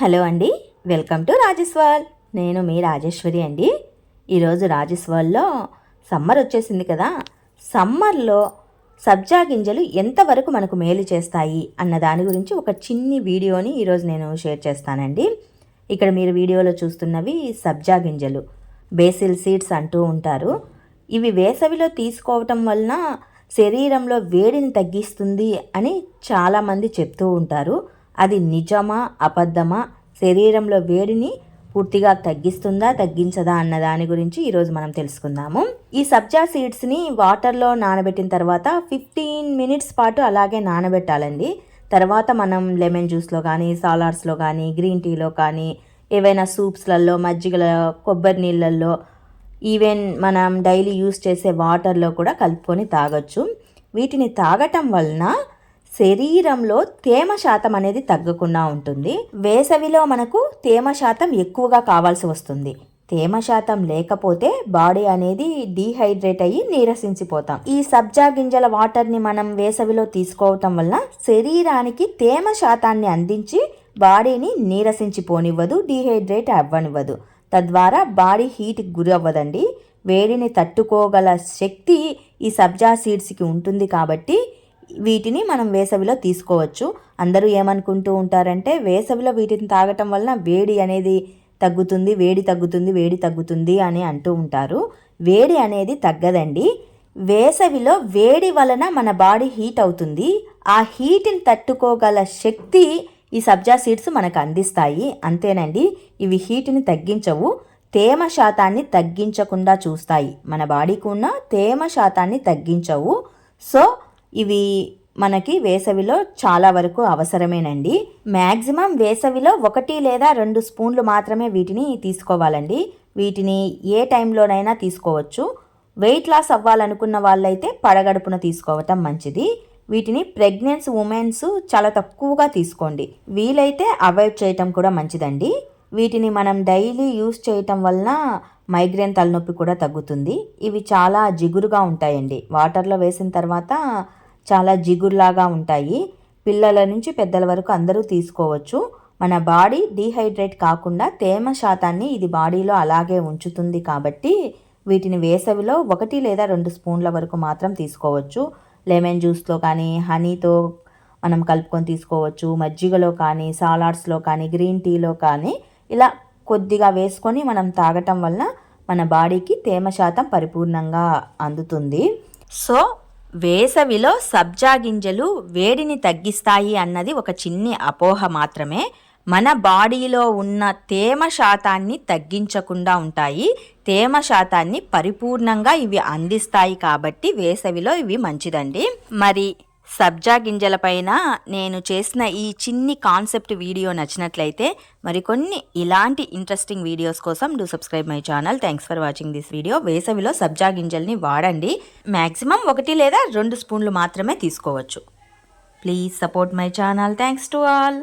Hello అండి welcome to Rajeshwar నేను మీ రాజేశ్వరి అండి. ఈరోజు రాజేశ్వర్లో సమ్మర్ వచ్చేసింది కదా సమ్మర్లో సబ్జా గింజలు ఎంతవరకు మనకు మేలు చేస్తాయి అన్న దాని గురించి ఒక చిన్ని వీడియోని ఈరోజు నేను షేర్ చేస్తానండి. ఇక్కడ మీరు వీడియోలో చూస్తున్నవి సబ్జా గింజలు బేసిల్ సీడ్స్ అంటూ ఉంటారు. ఇవి వేసవిలో తీసుకోవటం వలన శరీరంలో వేడిని తగ్గిస్తుంది అని చాలామంది చెప్తూ ఉంటారు. అది నిజమా అబద్ధమా శరీరంలో వేడిని పూర్తిగా తగ్గిస్తుందా తగ్గించదా అన్న దాని గురించి ఈరోజు మనం తెలుసుకుందాము. ఈ సబ్జా సీడ్స్ని వాటర్లో నానబెట్టిన తర్వాత ఫిఫ్టీన్ మినిట్స్ పాటు అలాగే నానబెట్టాలండి. తర్వాత మనం లెమన్ జ్యూస్లో కానీ సాలాడ్స్లో కానీ గ్రీన్ టీలో కానీ ఏవైనా సూప్స్లలో మజ్జిగలో కొబ్బరి నీళ్ళల్లో ఈవెన్ మనం డైలీ యూస్ చేసే వాటర్లో కూడా కలుపుకొని తాగొచ్చు. వీటిని తాగటం వలన శరీరంలో తేమ శాతం అనేది తగ్గకుండా ఉంటుంది. వేసవిలో మనకు తేమ శాతం ఎక్కువగా కావాల్సి వస్తుంది. తేమ శాతం లేకపోతే బాడీ అనేది డీహైడ్రేట్ అయ్యి నీరసించిపోతాం. ఈ సబ్జా గింజల వాటర్ని మనం వేసవిలో తీసుకోవటం వల్ల శరీరానికి తేమ శాతాన్ని అందించి బాడీని నీరసించిపోనివ్వదు డీహైడ్రేట్ అవ్వనివ్వదు. తద్వారా బాడీ హీట్కి గురి అవ్వదండి. వేడిని తట్టుకోగల శక్తి ఈ సబ్జా సీడ్స్కి ఉంటుంది కాబట్టి వీటిని మనం వేసవిలో తీసుకోవచ్చు. అందరూ ఏమనుకుంటూ ఉంటారంటే వేసవిలో వీటిని తాగటం వలన వేడి అనేది తగ్గుతుంది వేడి తగ్గుతుంది వేడి తగ్గుతుంది అని అంటూ ఉంటారు. వేడి అనేది తగ్గదండి. వేసవిలో వేడి వలన మన బాడీ హీట్ అవుతుంది. ఆ హీట్ని తట్టుకోగల శక్తి ఈ సబ్జా సీడ్స్ మనకు అందిస్తాయి. అంతేనండి ఇవి హీట్ని తగ్గించవు. తేమ శాతాన్ని తగ్గించకుండా చూస్తాయి. మన బాడీకి ఉన్న తేమ శాతాన్ని తగ్గించవు. సో ఇవి మనకి వేసవిలో చాలా వరకు అవసరమేనండి. మ్యాక్సిమం వేసవిలో ఒకటి లేదా రెండు స్పూన్లు మాత్రమే వీటిని తీసుకోవాలండి. వీటిని ఏ టైంలోనైనా తీసుకోవచ్చు. వెయిట్ లాస్ అవ్వాలనుకున్న వాళ్ళైతే పడగడుపున తీసుకోవటం మంచిది. వీటిని ప్రెగ్నెన్స్ ఉమెన్స్ చాలా తక్కువగా తీసుకోండి. వీలైతే అవాయిడ్ చేయటం కూడా మంచిదండి. వీటిని మనం డైలీ యూస్ చేయటం వలన మైగ్రేన్ తలనొప్పి కూడా తగ్గుతుంది. ఇవి చాలా జిగురుగా ఉంటాయండి. వాటర్లో వేసిన తర్వాత చాలా జిగురులాగా ఉంటాయి. పిల్లల నుంచి పెద్దల వరకు అందరూ తీసుకోవచ్చు. మన బాడీ డీహైడ్రేట్ కాకుండా తేమ శాతాన్ని ఇది బాడీలో అలాగే ఉంచుతుంది కాబట్టి వీటిని వేసవిలో ఒకటి లేదా రెండు స్పూన్ల వరకు మాత్రం తీసుకోవచ్చు. లెమన్ జ్యూస్లో కానీ హనీతో మనం కలుపుకొని తీసుకోవచ్చు. మజ్జిగలో కానీ సాలాడ్స్లో కానీ గ్రీన్ టీలో కానీ ఇలా కొద్దిగా వేసుకొని మనం తాగటం వలన మన బాడీకి తేమ శాతం పరిపూర్ణంగా అందుతుంది. సో వేసవిలో సబ్జా గింజలు వేడిని తగ్గిస్తాయి అన్నది ఒక చిన్ని అపోహ మాత్రమే. మన బాడీలో ఉన్న తేమ శాతాన్ని తగ్గించకుండా ఉంటాయి. తేమ శాతాన్ని పరిపూర్ణంగా ఇవి అందిస్తాయి కాబట్టి వేసవిలో ఇవి మంచిదండి. మరి సబ్జా గింజలపైన నేను చేసిన ఈ చిన్ని కాన్సెప్ట్ వీడియో నచ్చినట్లయితే మరికొన్ని ఇలాంటి ఇంట్రెస్టింగ్ వీడియోస్ కోసం do subscribe my channel thanks for watching this video వేసవిలో సబ్జా గింజల్ని వాడండి. మ్యాక్సిమం ఒకటి లేదా రెండు స్పూన్లు మాత్రమే తీసుకోవచ్చు. Please support my channel thanks to all